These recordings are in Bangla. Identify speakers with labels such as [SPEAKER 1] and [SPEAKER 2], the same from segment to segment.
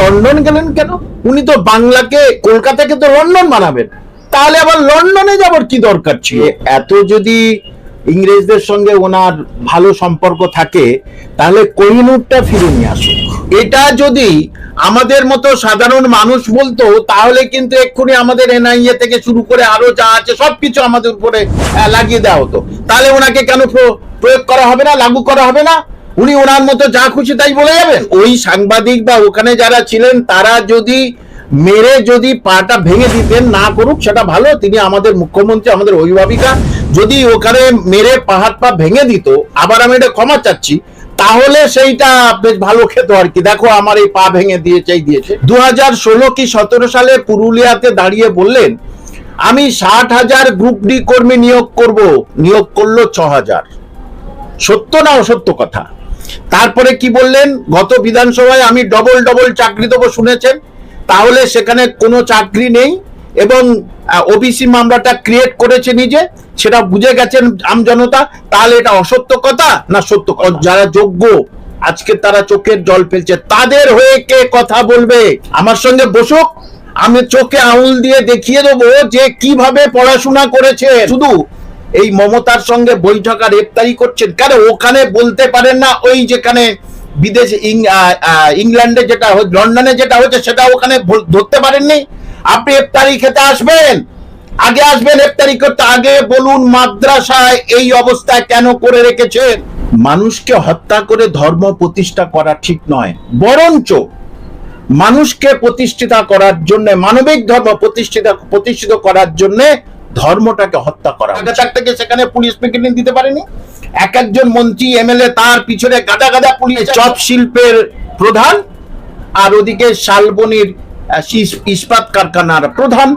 [SPEAKER 1] লন্ডন গেলেন কেন? উনি তো বাংলাকে কলকাতাকে তো লন্ডন বানাবেন তাহলে আবার লন্ডনে যাবার কি দরকার ছিল? এত যদি ইংরেজদের সঙ্গে ওনার ভালো সম্পর্ক থাকে তাহলে কোহিনুরটা ফিরে নিয়ে আসুক। এটা যদি আমাদের মতো সাধারণ মানুষ বলতো তাহলে কিন্তু এক্ষুনি আমাদের এনআইএ থেকে শুরু করে আরও যা আছে সবকিছু আমাদের উপরে লাগিয়ে দেওয়া হতো। তাহলে ওনাকে কেন প্রয়োগ করা হবে না লাগু করা হবে না? উনি ওনার মতো যা খুশি তাই বলে যাবেন। ওই সাংবাদিক বা ওখানে যারা ছিলেন, তারা যদি মেরে যদি পাটা ভেঙে দিতেন না করুক, সেটা ভালো। তিনি আমাদের মুখ্যমন্ত্রী, আমাদের অভিভাবিকা। যদি ওখানে মেরে পাহাড় পা ভেঙে দিত, আবার আমি এটা ক্ষমা চাচ্ছি, তাহলে সেইটা বেশ ভালো খেত আর কি। দেখো, আমার এই পা ভেঙে দিয়েছে, এই দিয়েছে। দু হাজার ষোলো কি সতেরো সালে পুরুলিয়াতে দাঁড়িয়ে বললেন, আমি ষাট হাজার গ্রুপ ডি কর্মী নিয়োগ করব। নিয়োগ করল ছ হাজার। সত্য না অসত্য কথা? তারপরে কি বললেন? গত বিধানসভায় আমি ডবল ডবল চাকরি দেবো শুনেছেন। তাহলে সেখানে কোনো চাকরি নেই এবং ওবিসি মামলাটা ক্রিয়েট করেছে নিজে সেটা বুঝে গেছেন আমজনতা তাহলে এটা অসত্য কথা না সত্য? যারা যোগ্য আজকে তারা চোখের জল ফেলছে। তাদের হয়ে কে কথা বলবে? আমার সঙ্গে বসুক আমি চোখে আঙুল দিয়ে দেখিয়ে দেবো যে কীভাবে পড়াশোনা করেছে শুধু এই মমতার সঙ্গে বৈঠক আর করছেন। কেন? ওখানে বলতে পারেন না, ওই যেখানে বিদেশে ইংল্যান্ডে যেটা লন্ডনে যেটা হচ্ছে, সেটা ওখানে ধরতে পারেননি? আপনি ইফতারি খেতে আসবেন? আগে আসবেন ইফতারি করতে। আগে বলুন মাদ্রাসায় এই অবস্থায় কেন করে রেখেছেন? মানুষকে হত্যা করে ধর্ম প্রতিষ্ঠা করা ঠিক নয়। বরঞ্চ মানুষকে প্রতিষ্ঠিত করার জন্য, মানবিক ধর্ম প্রতিষ্ঠিত প্রতিষ্ঠিত করার জন্য ধর্মটাকে হত্যা করা থেকে সেখানে পুলিশ পিকেটিং দিতে পারেনি? এক একজন মন্ত্রী এমএলএ তার পিছনে গাদা গাদা পুলিশ চপ। শিল্পের প্রধান আর ওদিকে শালবনির ইস্পাত কারখানার প্রধান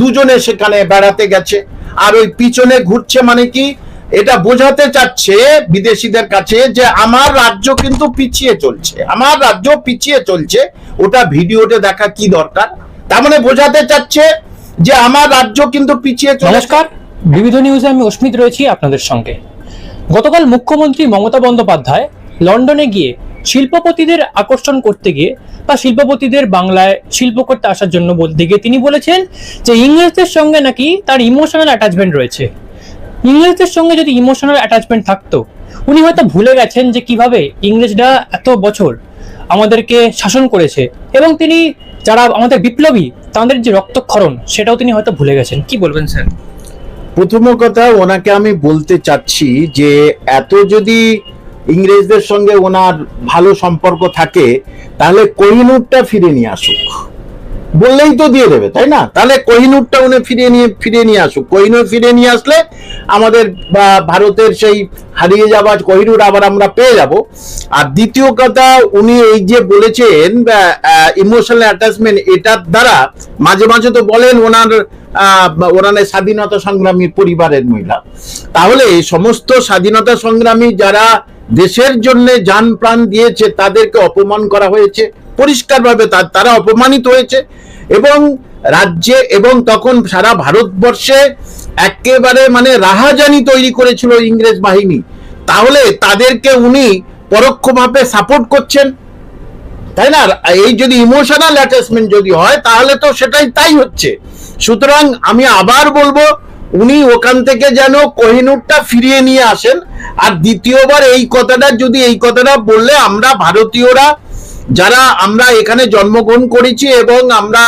[SPEAKER 1] দুজনে সেখানে বেড়াতে গেছে। আর ওই পিছনে ঘুরছে মানে কি? এটা বোঝাতে চাচ্ছে বিদেশিদের কাছে যে আমার রাজ্য কিন্তু পিছিয়ে চলছে। আমার রাজ্য পিছিয়ে চলছে। ওটা ভিডিওতে দেখা কি দরকার? তার মানে বোঝাতে চাচ্ছে যে আমার রাজ্য কিন্তু পিছিয়ে
[SPEAKER 2] নমস্কার। বিবিধ নিউজে আমি অস্মিত রয়েছি আপনাদের সঙ্গে। গতকাল মুখ্যমন্ত্রী মমতা বন্দ্যোপাধ্যায় লন্ডনে গিয়ে শিল্পপতিদের আকর্ষণ করতে গিয়ে বা শিল্পপতিদের বাংলায় শিল্প করতে আসার জন্য বলতে গিয়ে তিনি বলেছেন যে ইংরেজদের সঙ্গে নাকি তার ইমোশনাল অ্যাটাচমেন্ট রয়েছে। ইংরেজদের সঙ্গে যদি ইমোশনাল অ্যাটাচমেন্ট থাকতো, উনি হয়তো ভুলে গেছেন যে কীভাবে ইংরেজরা এত বছর আমাদেরকে শাসন করেছে এবং তিনি যারা আমাদের বিপ্লবী, তাদের যে রক্তক্ষরণ, সেটাও তিনি হয়তো ভুলে গেছেন। কি বলবেন, স্যার?
[SPEAKER 1] প্রথম কথা ওনাকে আমি বলতে চাচ্ছি যে, এত যদি ইংরেজদের সঙ্গে ওনার ভালো সম্পর্ক থাকে, তাহলে কোহিনুরটা ফিরে নিয়ে আসুক। বললেই তো দিয়ে দেবে, তাই না? তাহলে কোহিনুরটা উনি ফিরিয়ে নিয়ে ফিরিয়ে নিয়ে আসুক। কোহিনুর ফিরিয়ে নিয়ে আসলে আমাদের ভারতের সেই হারিয়ে যাওয়া কোহিনুর আবার আমরা পেয়ে যাব। আর দ্বিতীয় কথা, উনি এই যে বলেছেন ইমোশনাল অ্যাটাচমেন্ট এটার দ্বারা মাঝে মাঝে তো বলেন ওনার ওনার স্বাধীনতা সংগ্রামী পরিবারের মহিলা। তাহলে সমস্ত স্বাধীনতা সংগ্রামী যারা দেশের জন্য যান প্রাণ দিয়েছে, তাদেরকে অপমান করা হয়েছে। পরিষ্কারভাবে তারা অপমানিত হয়েছে এবং রাজ্যে এবং তখন সারা ভারতবর্ষে একেবারে মানে রাহাজানি তৈরি করেছিল ইংরেজ বাহিনী। তাহলে তাদেরকে উনি পরোক্ষভাবে সাপোর্ট করছেন। তাই না? এই যদি ইমোশনাল অ্যাটাচমেন্ট যদি হয়, তাহলে তো সেটাই তাই হচ্ছে। সুতরাং আমি আবার বলব উনি ওখান থেকে যেন কোহিনুরটা ফিরিয়ে নিয়ে আসেন। আর দ্বিতীয়বার এই কথাটা, যদি এই কথাটা বললে আমরা ভারতীয়রা, যারা আমরা এখানে জন্মগ্রহণ করেছি এবং আমরা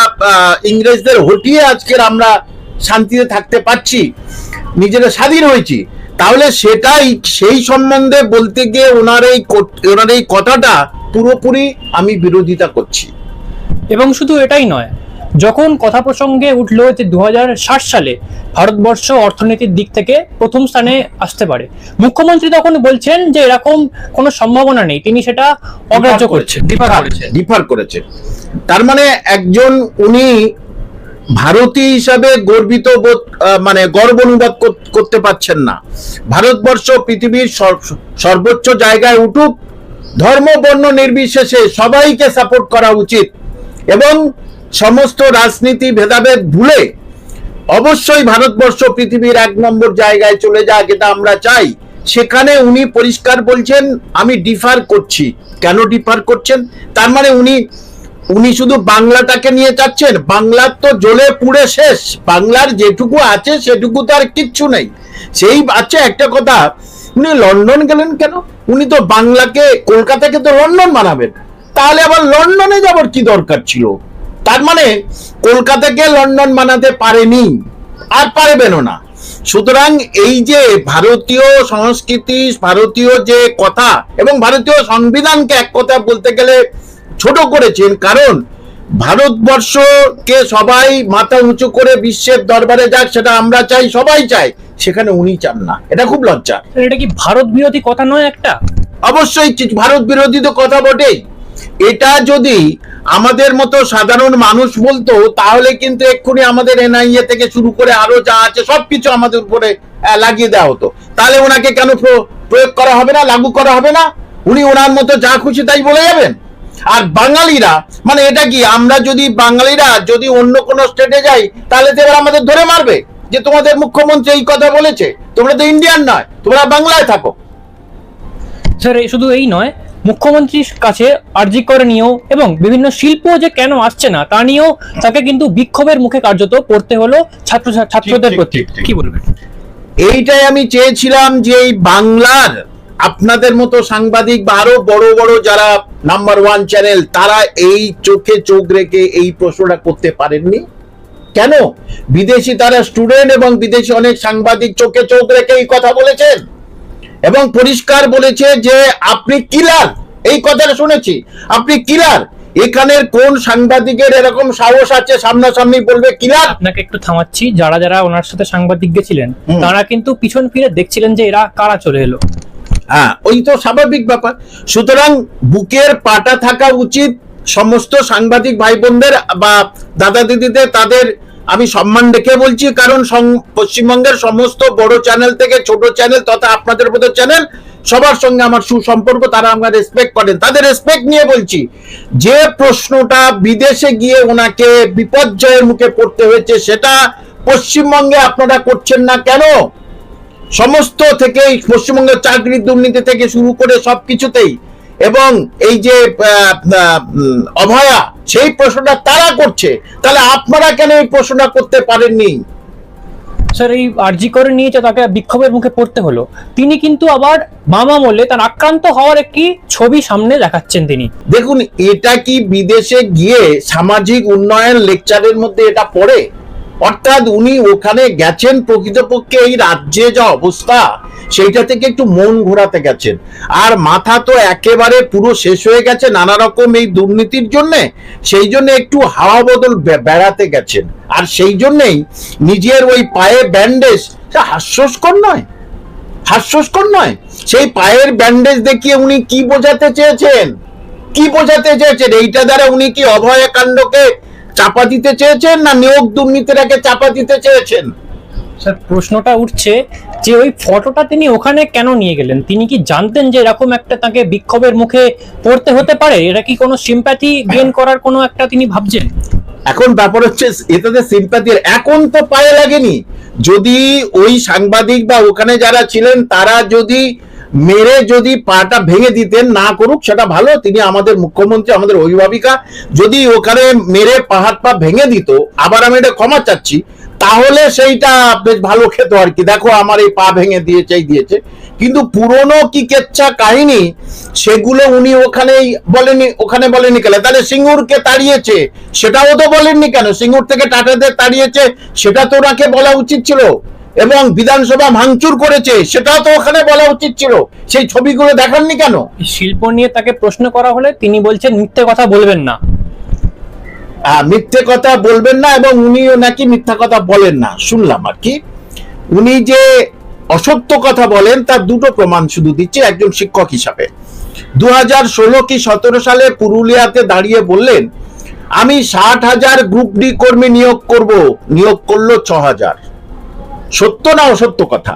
[SPEAKER 1] ইংরেজদের হটিয়ে আজকের আমরা শান্তিতে থাকতে পারছি, নিজেরা স্বাধীন হয়েছি, তাহলে সেটাই, সেই সম্বন্ধে বলতে গিয়ে ওনার এই ওনার এই কথাটা পুরোপুরি আমি বিরোধিতা করছি।
[SPEAKER 2] এবং শুধু এটাই নয় যখন কথা প্রসঙ্গে উঠল যে দু সালে ভারতবর্ষ অর্থনীতির দিক থেকে প্রথম স্থানে আসতে পারে মুখ্যমন্ত্রী তখন বলছেন যে এরকম কোনো সম্ভাবনা নেই তিনি সেটা অগ্রাহ্য করছেন। ডিফার করেছেন
[SPEAKER 1] করেছে। তার মানে একজন উনি ভারতীয় হিসাবে গর্বিত বোধ আহ, মানে গর্ব অনুবাদ করতে পারছেন না। ভারতবর্ষ পৃথিবীর সর্বোচ্চ জায়গায় উঠুক ধর্ম বর্ণ নির্বিশেষে সবাইকে সাপোর্ট করা উচিত এবং সমস্ত রাজনীতি ভেদাভেদ ভুলে অবশ্যই ভারতবর্ষ পৃথিবীর এক নম্বর জায়গায় চলে যাক, এটা আমরা চাই। সেখানে উনি পরিষ্কার বলছেন, আমি ডিফার করছি। কেন ডিফার করছেন? তার মানে উনি উনি শুধু বাংলাটাকে নিয়ে চাচ্ছেন। বাংলার তো জ্বলে পুড়ে শেষ। বাংলার যেটুকু আছে, সেটুকু তো আর কিচ্ছু নেই। সেই আছে একটা কথা, উনি লন্ডন গেলেন কেন? উনি তো বাংলাকে, কলকাতাকে তো লন্ডন বানাবেন। তাহলে আবার লন্ডনে যাবার কি দরকার ছিল? তার মানে কলকাতাকে লন্ডন বানাতে পারেনি আর পারবেনও না। সুতরাং এই যে ভারতীয় সংস্কৃতি ভারতীয় যে কথা এবং ভারতীয় সংবিধানকে এক কথা বলতে গেলে ছোট করেছেন কারণ ভারতবর্ষকে সবাই মাথা উঁচু করে বিশ্বের দরবারে যাক সেটা আমরা চাই সবাই চাই সেখানে উনি চান না। এটা খুব লজ্জা।
[SPEAKER 2] এটা কি ভারত বিরোধী কথা নয় একটা?
[SPEAKER 1] অবশ্যই ভারত বিরোধী তো কথা বটেই। এটা যদি আমাদের মতো সাধারণ মানুষ বলতো, তাহলে কিন্তু এক্ষুনি আমাদের এনআইএ থেকে শুরু করে আরও যা আছে সবকিছু আমাদের উপরে লাগিয়ে দেওয়া হতো। তাহলে ওনাকে কেন প্র- প্রয়োগ করা হবে না, লাগু করা হবে না? উনি ওনার মতো যা খুশি তাই বলে যাবেন। আর বাঙালিরা মানে এটা কি, আমরা যদি বাঙালিরা যদি অন্য কোনো স্টেটে যাই, তাহলে তো এবার আমাদের ধরে মারবে যে তোমাদের মুখ্যমন্ত্রী এই কথা বলেছে। তোমরা তো ইন্ডিয়ান নয়, তোমরা বাংলায় থাকো।
[SPEAKER 2] স্যার শুধু এই নয় মুখ্যমন্ত্রীর কাছে আর্জি করে নিয়েও এবং বিভিন্ন শিল্প যে কেন আসছে না তা নিয়েও তাকে কিন্তু বিক্ষোভের মুখে কার্যত পড়তে হলো ছাত্র ছাত্রদের প্রতি। কি বলবেন?
[SPEAKER 1] এইটাই আমি চেয়েছিলাম যে এই বাংলার আপনাদের মতো সাংবাদিক বা আরও বড় বড় যারা নাম্বার ওয়ান চ্যানেল তারা এই চোখে চোখ রেখে এই প্রশ্নটা করতে পারেননি। কেন? বিদেশি তারা স্টুডেন্ট এবং বিদেশি অনেক সাংবাদিক চোখে চোখ রেখে এই কথা বলেছেন। এবং পরিষ্কার বলেছে যে আপনি কিলার। এই কথাটা শুনেছি। আপনি কিলার। এখানের কোন সাংবাদিকের এরকম সাহস আছে সামনাসামনি বলবে কিলার?
[SPEAKER 2] আপনাকে একটু থামাচ্ছি। যারা যারা ওনার সাথে সাংবাদিক গেছিলেন তারা কিন্তু পিছন ফিরে দেখছিলেন যে এরা কারা চলে এলো।
[SPEAKER 1] হ্যাঁ ওই তো স্বাভাবিক ব্যাপার। সুতরাং বুকের পাটা থাকা উচিত। সমস্ত সাংবাদিক ভাই বোনদের বা দাদা দিদিদের তাদের আমি সম্মান রেখে বলছি, কারণ পশ্চিমবঙ্গের সমস্ত বড় চ্যানেল থেকে ছোট চ্যানেল তথা আপনাদের মতো চ্যানেল সবার সঙ্গে আমার সুসম্পর্ক, তারা আমার রেসপেক্ট করেন। তাদের রেসপেক্ট নিয়ে বলছি, যে প্রশ্নটা বিদেশে গিয়ে ওনাকে বিপর্যয়ের মুখে পড়তে হয়েছে, সেটা পশ্চিমবঙ্গে আপনারা করছেন না কেন? সমস্ত থেকে পশ্চিমবঙ্গের চাকরির দুর্নীতি থেকে শুরু করে সবকিছুতেই এবং এই যে অভয়া সেই প্রশ্নটা তারা করছে। তাহলে আপনারা কেন এই প্রশ্নটা করতে পারেননি?
[SPEAKER 2] স্যার এই আর্জি করে নিয়েছে তাকে বিক্ষোভের মুখে পড়তে হলো। তিনি কিন্তু আবার মামা মলে তার আক্রান্ত হওয়ার একটি ছবি সামনে দেখাচ্ছেন তিনি।
[SPEAKER 1] দেখুন এটা কি বিদেশে গিয়ে সামাজিক উন্নয়ন লেকচারের মধ্যে এটা পড়ে? অর্থাৎ উনি ওখানে গেছেন প্রকৃতপক্ষে এই রাজ্যে যা অবস্থা সেইটা থেকে একটু মন ঘোরাতে গেছেন। আর মাথা তো একেবারে পুরো শেষ হয়ে গেছে নানা রকম এই দুর্নীতির জন্য, সেই জন্য একটু হাওয়া বদল বেড়াতে গেছেন। আর সেই জন্যই নিজের ওই পায়ে ব্যান্ডেজ হাস্যস্কর নয় হাস্যস্কর নয়। সেই পায়ের ব্যান্ডেজ দেখিয়ে উনি কি বোঝাতে চেয়েছেন? কি বোঝাতে চেয়েছেন? এইটা দ্বারা উনি কি অভয় কাণ্ডকে চাপা দিতে চেয়েছেন না নিয়োগ দুর্নীতিটাকে চাপা দিতে চেয়েছেন?
[SPEAKER 2] স্যার, প্রশ্নটা উঠছে যে ওই ফটোটা তিনি ওখানে কেন নিয়ে গেলেন? তিনি কি জানতেন যে এরকম একটা তাকে বিক্ষোভের মুখে পড়তে হতে পারে? এটা কি কোনো সিম্প্যাথি গেইন করার কোনো একটা তিনি ভাবছেন?
[SPEAKER 1] এখন ব্যাপার হচ্ছে এটাতে সিম্পাতির এখন তো পায়ে লাগেনি। যদি ওই সাংবাদিক বা ওখানে যারা ছিলেন, তারা যদি মেরে যদি পাটা ভেঙে দিতেন, না করুক, সেটা ভালো। তিনি আমাদের মুখ্যমন্ত্রী, আমাদের অভিভাবিকা। যদি ওখানে মেরে পাহাড় পা ভেঙে দিত, আবার আমি এটা ক্ষমা চাচ্ছি তাহলে সেইটা বেশ ভালো খেত আর কি। দেখো আমার এই পা ভেঙে দিয়েছে দিয়েছে। কিন্তু পুরনো কি কেচ্ছা কাহিনী, সেগুলো উনি ওখানেই বলেনি, ওখানে বলেনি কেন? তাহলে সিঙ্গুরকে তাড়িয়েছে, সেটাও তো বলেননি কেন? সিঙ্গুর থেকে টাটাদের তাড়িয়েছে, সেটা তো ওনাকে বলা উচিত ছিল। এবং বিধানসভা ভাঙচুর করেছে, সেটাও তো ওখানে বলা উচিত ছিল। সেই ছবিগুলো দেখাননি কেন?
[SPEAKER 2] শিল্প নিয়ে তাকে প্রশ্ন করা হলে তিনি বলছেন, মিথ্যে কথা বলবেন না।
[SPEAKER 1] মিথ্যে কথা বলবেন না এবং উনিও নাকি মিথ্যা কথা বলেন না। শুনলাম আর কি। উনি যে অসত্য কথা বলেন, তার দুটো প্রমাণ শুধু দিচ্ছে, একজন শিক্ষক হিসাবে। দু হাজার ষোলো কি সতেরো সালে পুরুলিয়াতে দাঁড়িয়ে বললেন, আমি ষাট হাজার গ্রুপ ডি কর্মী নিয়োগ করব, নিয়োগ করল ছ হাজার সত্য না অসত্য কথা?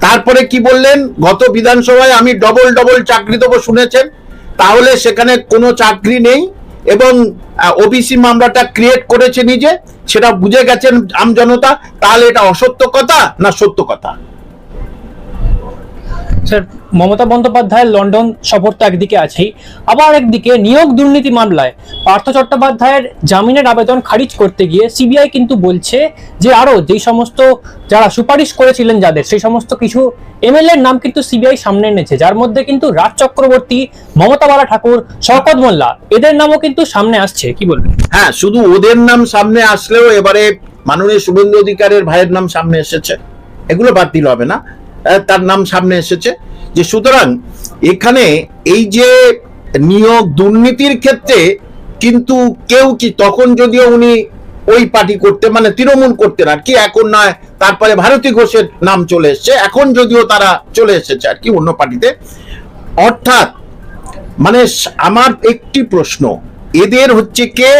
[SPEAKER 1] তারপরে কি বললেন, গত বিধানসভায় আমি ডবল ডবল চাকরি দেবো শুনেছেন, তাহলে সেখানে কোনো চাকরি নেই। এবং ওবিসি মামলাটা ক্রিয়েট করেছে নিজে, সেটা বুঝে গেছেন আমজনতা তাহলে এটা অসত্য কথা না সত্য কথা?
[SPEAKER 2] স্যার মমতা বন্দ্যোপাধ্যায়ের লন্ডন সফর তো একদিকে আছেই। আবার একদিকে নিয়োগ দুর্নীতি মামলায় পার্থ চট্টোপাধ্যায়ের জামিনের আবেদন খারিজ করতে গিয়ে সিবিআই কিন্তু বলছে যে আরও যেই সমস্ত যারা সুপারিশ করেছিলেন যাদের, সেই সমস্ত কিছু এমএলএ নাম কিন্তু সিবিআই সামনে এনেছে। যার মধ্যে কিন্তু রাজ চক্রবর্তী, মমতা বালা ঠাকুর, শওকত মোল্লা, এদের নামও কিন্তু সামনে আসছে। কি বলবেন?
[SPEAKER 1] হ্যাঁ শুধু ওদের নাম সামনে আসলেও এবারে মাননীয় শুভেন্দু অধিকারের ভাইয়ের নাম সামনে এসেছে। এগুলো বাতিল হবে না। তার নাম সামনে এসেছে যে সুতরাং এখানে এই যে নিয়োগ দুর্নীতির ক্ষেত্রে কিন্তু কেউ কি তখন যদিও উনি ওই পার্টি করতে মানে তৃণমূল করতেন আর কি এখন নয় তারপরে ভারতী ঘোষের নাম চলে এসেছে, এখন যদিও তারা চলে এসেছে আর কি অন্য পার্টিতে। অর্থাৎ মানে আমার একটি প্রশ্ন, এদের হচ্ছে কে,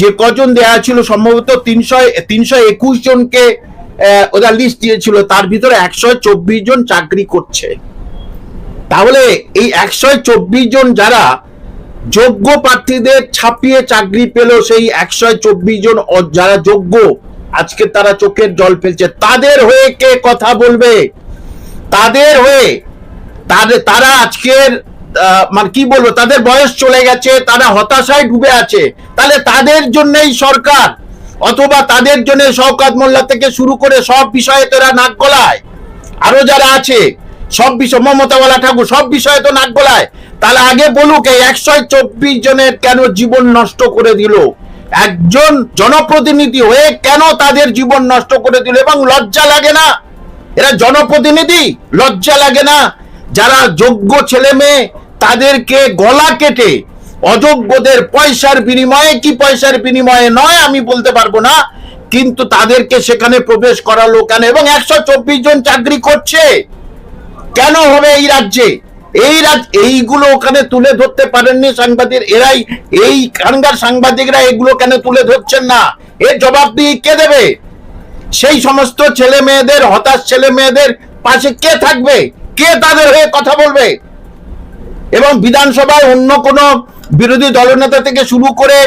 [SPEAKER 1] যে কজন দেয়া ছিল সম্ভবত তিনশো তিনশো একুশ জনকে ওরা লিস্ট দিয়েছিল, তার ভিতরে একশো চব্বিশ জন চাকরি করছে। তাহলে এই একশো চব্বিশ জন যারা যোগ্য প্রার্থীদের ছাপিয়ে চাকরি পেল, সেই একশো চব্বিশ জন যারা যোগ্য, আজকে তারা চোখের জল ফেলছে। তাদের হয়ে কে কথা বলবে? তাদের হয়ে তাদের তারা আজকের মানে কি বলব, তাদের বয়স চলে গেছে, তারা হতাশায় ডুবে আছে। তাহলে তাদের জন্যই সরকার অথবা তাদের জন্য শওকাত মোল্লা থেকে শুরু করে সব বিষয়ে তোরা নাক গলায়। আরও যারা আছে, সব বিষয়, মমতাওয়ালা ঠাকুর, সব বিষয়ে তো নাক গলায়। তাহলে আগে বলুক, এই একশো চব্বিশ জনের কেন জীবন নষ্ট করে দিল? একজন জনপ্রতিনিধি হয়ে কেন তাদের জীবন নষ্ট করে দিল? এবং লজ্জা লাগে না? এরা জনপ্রতিনিধি, লজ্জা লাগে না? যারা যোগ্য ছেলে মেয়ে, তাদেরকে গলা কেটে অযোগ্যদের পয়সার বিনিময়ে কি পয়সার বিনিময়ে নয় আমি বলতে পারব না, কিন্তু তাদেরকে সেখানে প্রবেশ করালো কেন? এবং একশো চব্বিশ জন চাকরি করছে। কেন হবে এই রাজ্যে? এই রাজ এইগুলো ওখানে তুলে ধরতে পারেননি সাংবাদিক এরাই এই খানগার সাংবাদিকরা এগুলো কেন তুলে ধরছেন না? এর জবাব দিয়ে কে দেবে? সেই সমস্ত ছেলে মেয়েদের, হতাশ ছেলে মেয়েদের পাশে কে থাকবে? কে তাদের হয়ে কথা বলবে? এবং বিধানসভায় অন্য কোনো বিরোধী দলনেতা থেকে শুরু করে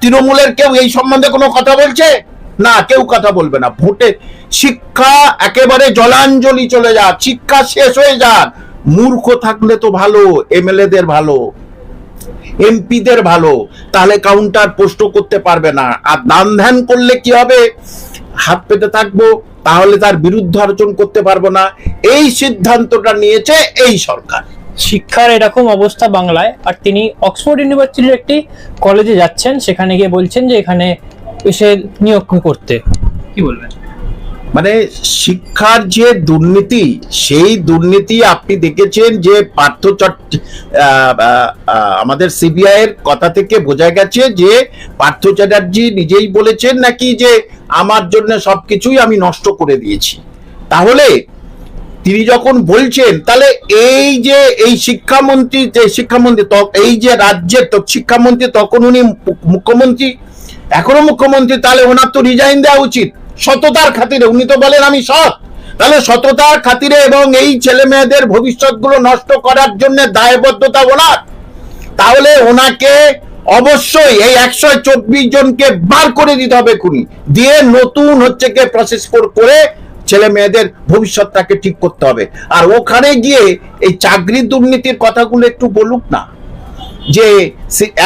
[SPEAKER 1] তৃণমূলের কেউ এই সম্বন্ধে কোনো কথা বলছে? না, কেউ কথা বলবে না। ভোটে শিক্ষা একেবারে জলাঞ্জলি চলে যাক, শিক্ষা শেষ হয়ে যাক। মূর্খ থাকলে তো ভালো, এমএলএদের ভালো, এমপিদের ভালো, তাহলে কাউন্টার পোস্ট করতে পারবে না। আর দান ধ্যান করলে কি হবে? হাত পেতে থাকব, তাহলে তার বিরুদ্ধে আলোচনা করতে পারব না। এই সিদ্ধান্তটা নিয়েছে এই সরকার।
[SPEAKER 2] শিক্ষার এরকম অবস্থা বাংলায়, আর তিনি অক্সফোর্ড ইউনিভার্সিটির একটি কলেজে যাচ্ছেন, সেখানে গিয়ে বলছেন যে এখানে এসে নিয়োগ করতে। কি বলবেন?
[SPEAKER 1] মানে শিক্ষার যে দুর্নীতি, সেই দুর্নীতি আপনি দেখেছেন যে পার্থ আমাদের সিবিআই এর কথা থেকে বোঝা গেছে যে পার্থ চ্যাটার্জি নিজেই বলেছেন নাকি যে আমার জন্য সবকিছুই আমি নষ্ট করে দিয়েছি। তাহলে তিনি যখন বলছেন, তাহলে এই যে, এই শিক্ষামন্ত্রী, যে শিক্ষামন্ত্রী এই যে রাজ্যের শিক্ষামন্ত্রী তখন উনি মুখ্যমন্ত্রী, এখনও মুখ্যমন্ত্রী, তাহলে ওনার তো রিজাইন দেওয়া উচিত। সততার খাতিরে, উনি তো বলেন আমি সৎ। তাহলে সততার খাতিরে এবং এই ছেলে মেয়েদের ভবিষ্যৎগুলো নষ্ট করার জন্য দায়বদ্ধতা ওনার। তাহলে ওনাকে অবশ্যই এই একশো চব্বিশ জনকে বার করে দিতে হবে খুনি দিয়ে নতুন হচ্ছে কে প্রসেস করে ছেলে মেয়েদের ভবিষ্যৎটাকে ঠিক করতে হবে। আর ওখানে গিয়ে এই চাকরি দুর্নীতির কথাগুলো একটু বলুক না। যে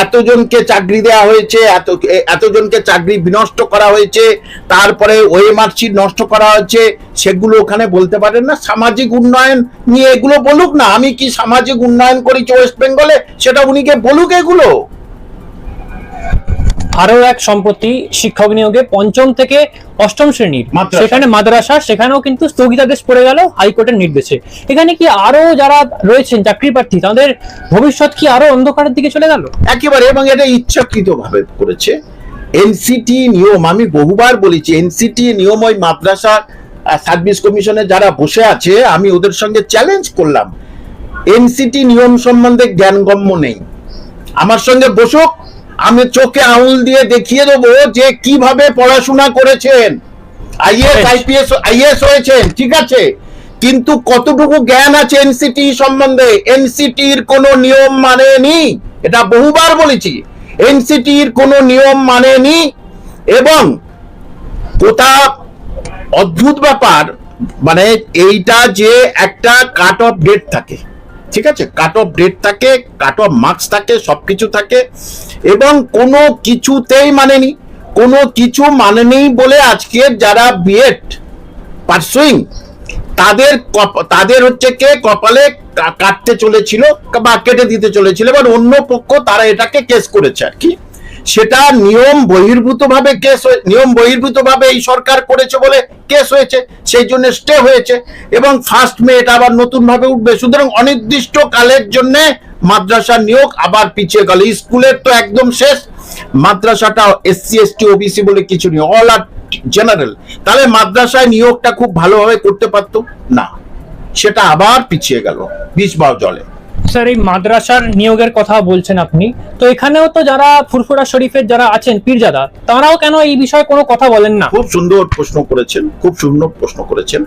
[SPEAKER 1] এতজনকে চাকরি দেওয়া হয়েছে, এত এতজনকে চাকরি বিনষ্ট করা হয়েছে, তারপরে মার্কশিট নষ্ট করা হয়েছে, সেগুলো ওখানে বলতে পারেন না। সামাজিক উন্নয়ন নিয়ে এগুলো বলুক না। আমি কি সামাজিক উন্নয়ন করেছি ওয়েস্ট বেঙ্গলে সেটা উনিকে বলুক এগুলো।
[SPEAKER 2] আরও এক সম্পত্তি শিক্ষক নিয়োগে পঞ্চম থেকে অষ্টম শ্রেণির। সেখানে মাদ্রাসা সেখানেও কিন্তু স্থগিতাদেশ পড়ে গেল হাইকোর্টের নির্দেশে। এখানে কি আরও যারা রয়েছেন চাকরি প্রার্থী তাদের ভবিষ্যৎ কি আরও অন্ধকারের দিকে চলে গেল?
[SPEAKER 1] একেবারে এবং এটা ইচ্ছাকৃত ভাবে করেছে। এনসিটি নিয়ম আমি বহুবার বলেছি এনসিটি নিয়ম ওই মাদ্রাসা সার্ভিস কমিশনে যারা বসে আছে আমি ওদের সঙ্গে চ্যালেঞ্জ করলাম। এনসিটি নিয়ম সম্বন্ধে জ্ঞানগম্য নেই। আমার সঙ্গে বসুক আমি চোখে আঙুল দিয়ে দেখিয়ে দেবো যে কীভাবে পড়াশোনা করেছেন। আইএস। আইপিএস আইএস হয়েছেন ঠিক আছে? কিন্তু কতটুকু জ্ঞান আছে এনসিটি সম্বন্ধে? এনসিটির কোনো নিয়ম মানেনি। এটা বহুবার বলেছি। এনসিটির কোনো নিয়ম মানেনি। এবং কোথা অদ্ভুত ব্যাপার মানে এইটা যে একটা কাট অফ ডেট থাকে। ঠিক আছে? কাট অফ ডেট থাকে কাট অফ মার্কস থাকে, সবকিছু থাকে। এবং কোনো কিছুতেই মানেনি। কোনো কিছু মানেনি বলে আজকে যারা বিএড পারসুইং তাদের তাদের হচ্ছে কে কপালে কাটতে চলেছিল বা কেটে দিতে চলেছিল, এবার অন্য পক্ষ তারা এটাকে কেস করেছে আর কি। সেটা নিয়ম বহির্ভূত ভাবে কেস নিয়ম বহির্ভূত ভাবে এই সরকার করেছে বলে কেস হয়েছে, সেই জন্য স্টে হয়েছে এবং ফার্স্ট মে এটা আবার নতুন ভাবে উঠবে। সুতরাং অনির্দিষ্ট কালের জন্য মাদ্রাসা নিয়োগ আবার পিছিয়ে গেল। স্কুলের তো একদম শেষ, মাদ্রাসাটা এসসি এসটি ওবিসি বলে কিছু নেই অল আর জেনারেল তাহলে মাদ্রাসায় নিয়োগটা খুব ভালোভাবে করতে পারতো? না। সেটা আবার পিছিয়ে গেল, বিষ বাও জলে।
[SPEAKER 2] স্যার, এই মাদ্রাসার নিয়োগের কথা বলছেন আপনি। তো এখানেও তো যারা ফুরফুরা শরীফের যারা আছেন, পীরজাদা, তারাও কেন এই বিষয়ে কোনো কথা বলেন না?
[SPEAKER 1] খুব সুন্দর প্রশ্ন করেছেন, খুব সুন্দর প্রশ্ন করেছেন।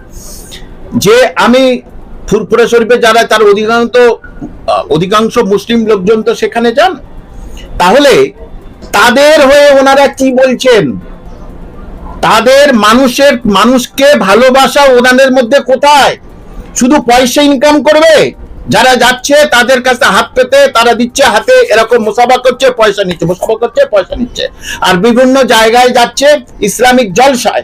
[SPEAKER 1] যে আমি ফুরফুরা শরীফে যারা, তার অধিকাংশ অধিকাংশ মুসলিম লোকজন তো সেখানে যান। তাহলে তাদের হয়ে ওনারা কি বলছেন? তাদের মানুষের, মানুষকে ভালোবাসা ওনাদের মধ্যে কোথায়? শুধু পয়সা ইনকাম করবে? যারা যাচ্ছে, তাদের কাছে হাত পেতে তারা দিচ্ছে হাতে, এরকম মুসাফা করছে, পয়সা নিচ্ছে, মুসাফা করছে, পয়সা নিচ্ছে। আর বিভিন্ন জায়গায় যাচ্ছে ইসলামিক জলসায়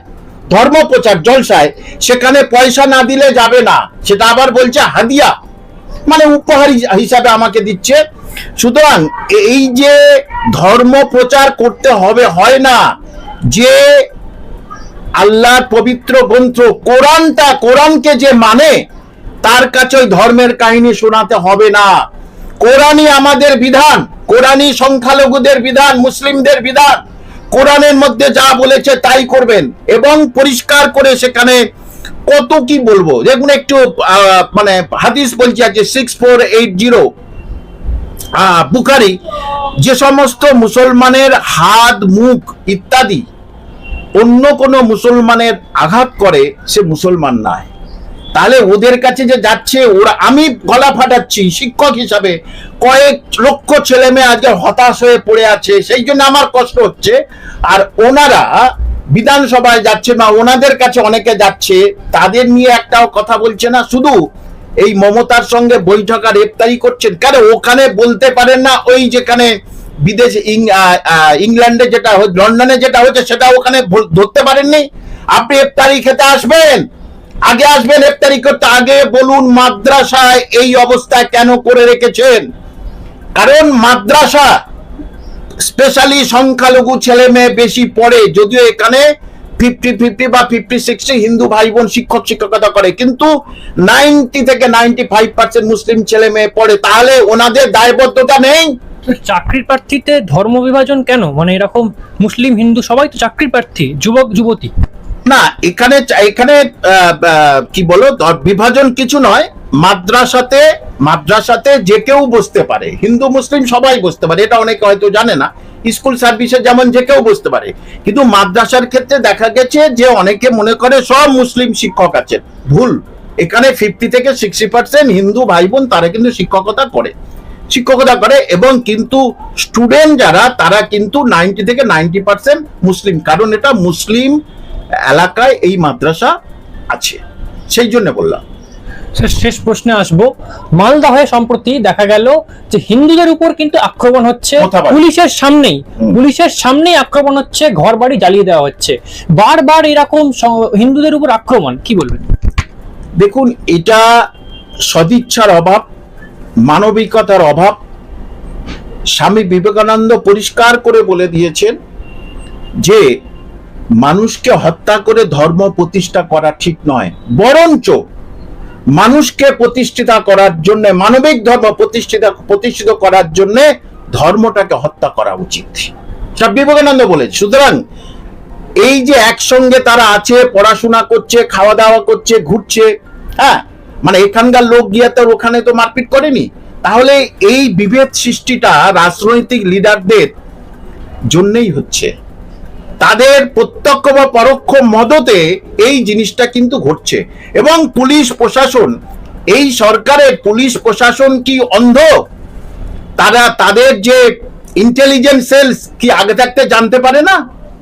[SPEAKER 1] ধর্ম প্রচার জলসায়, সেখানে পয়সা না দিলে যাবে না। সেটা আবার বলছে হাদিয়া মানে উপহার হিসাবে আমাকে দিচ্ছে। সুতরাং এই যে ধর্ম প্রচার করতে হবে, হয় না, যে আল্লাহর পবিত্র গ্রন্থ কোরআনটা, কোরআনকে যে মানে তার কাছে ওই ধর্মের কাহিনী শোনাতে হবে না। কোরআনই আমাদের বিধান, কোরআনই সংখ্যালঘুদের বিধান, মুসলিমদের বিধান। কোরআনের মধ্যে যা বলেছে তাই করবেন এবং পরিষ্কার করে সেখানে কত কি বলব? দেখুন একটু মানে হাদিস বলছি আছে six four eight zero Bukhari, যে সমস্ত মুসলমানের হাত, মুখ ইত্যাদি অন্য কোনো মুসলমানের আঘাত করে, সে মুসলমান নয়। তাহলে ওদের কাছে যে যাচ্ছে, ওরা আমি গলা ফাটাচ্ছি, শিক্ষক হিসাবে। কয়েক লক্ষ ছেলে মেয়ে আজকে হতাশ হয়ে পড়ে আছে, সেই জন্য আমার কষ্ট হচ্ছে। আর ওনারা বিধানসভায় যাচ্ছে না ওনাদের কাছে অনেকে যাচ্ছে, তাদের নিয়ে একটাও কথা বলছে না। শুধু এই মমতার সঙ্গে বৈঠক আর ইফতারি করছেন। কেন? ওখানে বলতে পারেন না, ওই যেখানে বিদেশ ইংল্যান্ডে যেটা লন্ডনে যেটা হচ্ছে, সেটা ওখানে ধরতে পারেননি। আপনি ইফতারি খেতে আসবেন? আগে আসবেন ইফতারি করতে, আগে বলুন মাদ্রাসায় এই অবস্থায় কেন করে রেখেছেন? কারণ মাদ্রাসা স্পেশালি সংখ্যালঘু ছেলে মেয়ে বেশি পড়ে, যদিও এখানে ফিফটি ফিফটি বা ফিফটি সিক্সটি হিন্দু ভাই বোন শিক্ষক, শিক্ষকতা করে। কিন্তু নাইনটি থেকে নাইনটি ফাইভ পার্সেন্ট মুসলিম ছেলে মেয়ে পড়ে। তাহলে ওনাদের দায়বদ্ধতা নেই?
[SPEAKER 2] চাকরির প্রার্থীতে ধর্ম বিভাজন কেন? মানে এরকম মুসলিম, হিন্দু সবাই তো চাকরির প্রার্থী, যুবক, যুবতী।
[SPEAKER 1] না, এখানে এখানে কি বলো বিভাজন কিছু নয়, মাদ্রাসাতে মাদ্রাসাতে যে কেউ বসতে পারে। হিন্দু, মুসলিম সবাই বসতে পারে, এটা অনেকে হয়তো জানে না। স্কুল সার্ভিসে যেমন যে কেউ বসতে পারে। কিন্তু মাদ্রাসার ক্ষেত্রে দেখা গেছে যে অনেকে মনে করে সব মুসলিম শিক্ষক আছেন ভুল। এখানে ফিফটি থেকে সিক্সটি পার্সেন্ট হিন্দু ভাই বোন তারা কিন্তু শিক্ষকতা করে। শিক্ষকতা করে এবং কিন্তু স্টুডেন্ট যারা, তারা কিন্তু নাইনটি থেকে নাইনটি পার্সেন্ট মুসলিম। কারণ এটা মুসলিম এলাকায় এই মাদ্রাসা আছে। সেই জন্য বললাম।
[SPEAKER 2] শেষ প্রশ্নে আসব। মালদহে সম্প্রতি দেখা গেল যে হিন্দুদের উপর কিন্তু আক্রমণ হচ্ছে পুলিশের সামনেই। পুলিশের সামনেই আক্রমণ হচ্ছে ঘর বাড়ি জ্বালিয়ে দেওয়া হচ্ছে। বারবার এরকম হিন্দুদের উপর আক্রমণ কি বলবেন?
[SPEAKER 1] দেখুন এটা সদিচ্ছার অভাব মানবিকতার অভাব। স্বামী বিবেকানন্দ পরিষ্কার করে বলে দিয়েছেন যে মানুষকে হত্যা করে ধর্ম প্রতিষ্ঠা করা ঠিক নয়। বরঞ্চ মানুষকে প্রতিষ্ঠিত করার জন্য, মানবিক ধর্ম প্রতিষ্ঠিত প্রতিষ্ঠিত করার জন্য ধর্মটাকে হত্যা করা উচিত। স্বামী বিবেকানন্দ বলে সুতরাং এই যে একসঙ্গে তারা আছে, পড়াশোনা করছে খাওয়া দাওয়া করছে, ঘুরছে হ্যাঁ মানে এখানকার লোক গিয়ে তো ওখানে তো মারপিট করেনি। তাহলে এই বিভেদ সৃষ্টিটা রাজনৈতিক লিডারদের জন্যই হচ্ছে। তাদের প্রত্যক্ষ বা পরোক্ষ মদতে এই জিনিসটা কিন্তু ঘটছে। এবং পুলিশ প্রশাসন, এই সরকারের পুলিশ প্রশাসন কি অন্ধ? তারা তাদের যে ইন্টেলিজেন্স সেলস কি আগে থাকতে জানতে পারে না?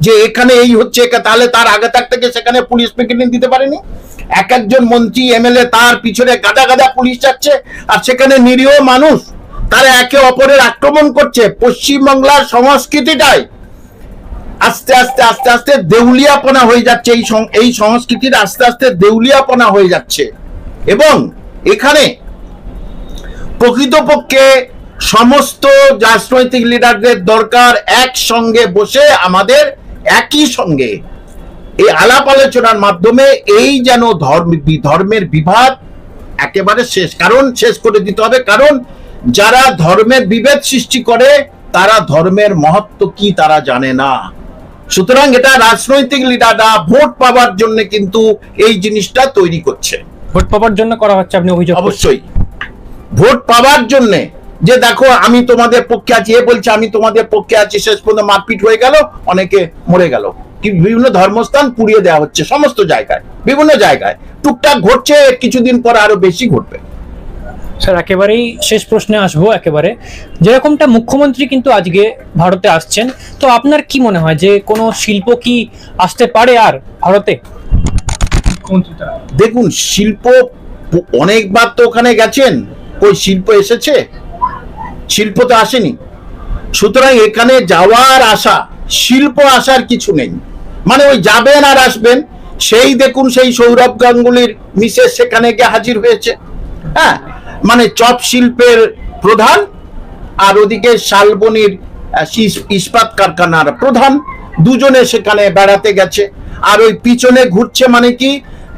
[SPEAKER 1] যে এখানে এই হচ্ছে তাহলে তার আগে থাকতে সেখানে পুলিশ পিকেটিং দিতে পারেনি? এক একজন মন্ত্রী, এমএলএ, তার পিছনে গাদা গাদা পুলিশ যাচ্ছে, আর সেখানে নিরীহ মানুষ, তারা একে অপরের আক্রমণ করছে। পশ্চিমবাংলার সংস্কৃতিটাই আস্তে আস্তে আস্তে আস্তে দেউলিয়াপনা হয়ে যাচ্ছে এই এই সংস্কৃতির আস্তে আস্তে দেউলিয়াপনা হয়ে যাচ্ছে। এবং এখানে প্রকৃতপক্ষে সমস্ত রাজনৈতিক লিডারদের দরকার একসঙ্গে বসে আমাদের একই সঙ্গে। এই আলাপ আলোচনার মাধ্যমে এই যেন ধর্ম ধর্মের বিভাদ একেবারে শেষ। কারণ শেষ করে দিতে হবে। কারণ যারা ধর্মের বিভেদ সৃষ্টি করে, তারা ধর্মের মহত্ব কি তারা জানে না। সুতরাং এটা রাজনৈতিক লিডাররা ভোট পাওয়ার জন্য কিন্তু এই জিনিসটা তৈরি করছে।
[SPEAKER 2] ভোট পাওয়ার জন্য করা হচ্ছে আপনি অভিযোগ
[SPEAKER 1] অবশ্যই। ভোট পাওয়ার জন্য যে দেখো আমি তোমাদের পক্ষে আছি এ বলছে আমি তোমাদের পক্ষে আছি শেষ পর্যন্ত মারপিট হয়ে গেল অনেকে মরে গেল। কি বিভিন্ন ধর্মস্থান পুড়িয়ে দেওয়া হচ্ছে সমস্ত জায়গায় বিভিন্ন জায়গায়। টুকটাক ঘটছে কিছুদিন পর আরও বেশি ঘটবে।
[SPEAKER 2] স্যার একেবারেই শেষ প্রশ্নে আসব একেবারে। যেরকমটা মুখ্যমন্ত্রী কিন্তু আজকে ভারতে আসছেন তো আপনার কি মনে হয় যে কোনো শিল্প কি আসতে পারে আর ভারতে?
[SPEAKER 1] দেখুন শিল্প অনেকবার তো ওখানে গেছেন ওই শিল্প এসেছে শিল্প তো আসেনি। সুতরাং এখানে যাওয়ার আশা শিল্প আসার কিছু নেই। মানে ওই যাবেন আর আসবেন সেই দেখুন সেই সৌরভ গাঙ্গুলির মিসেস সেখানে গিয়ে হাজির হয়েছে। হ্যাঁ মানে চপ শিল্পের প্রধান, আর ওদিকে শালবনির ইস্পাত কারখানার প্রধান, দুজনে সেখানে বেড়াতে গেছে। আর ওই পিছনে ঘুরছে মানে কি,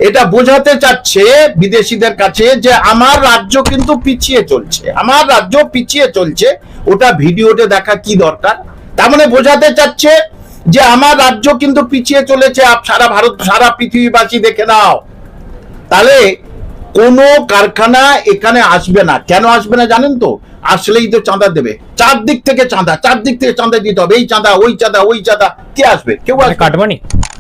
[SPEAKER 1] এটা বোঝাতে চাচ্ছে বিদেশিদের কাছে যে আমার রাজ্য কিন্তু পিছিয়ে চলছে, আমার রাজ্য পিছিয়ে চলছে, ওটা ভিডিওতে দেখা কি দরকার? তার মানে বোঝাতে চাচ্ছে যে আমার রাজ্য কিন্তু পিছিয়ে চলেছে সারা ভারত, সারা পৃথিবীবাসী দেখে নাও। তাহলে কোনো কারখানা এখানে আসবে না। কেন আসবে না জানেন তো? আসলেই তো চাঁদা দেবে। চারদিক থেকে চাঁদা চারদিক থেকে চাঁদা দিতে হবে। এই চাঁদা ওই চাঁদা ওই চাঁদা। কে আসবে? কেউ
[SPEAKER 2] মানে
[SPEAKER 1] আসবে না।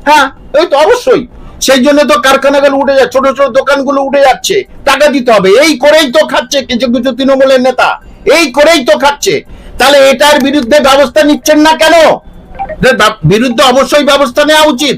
[SPEAKER 1] হ্যাঁ ওই তো অবশ্যই। সেই জন্য তো কারখানাগুলো উঠে যাচ্ছে ছোট ছোট দোকানগুলো উঠে যাচ্ছে। টাকা দিতে হবে। এই করেই তো খাচ্ছে কিছু কিছু তৃণমূলের নেতা। এই করেই তো খাচ্ছে। তাহলে এটার বিরুদ্ধে ব্যবস্থা নিচ্ছেন না কেন? বিরুদ্ধে অবশ্যই ব্যবস্থা নেওয়া উচিত।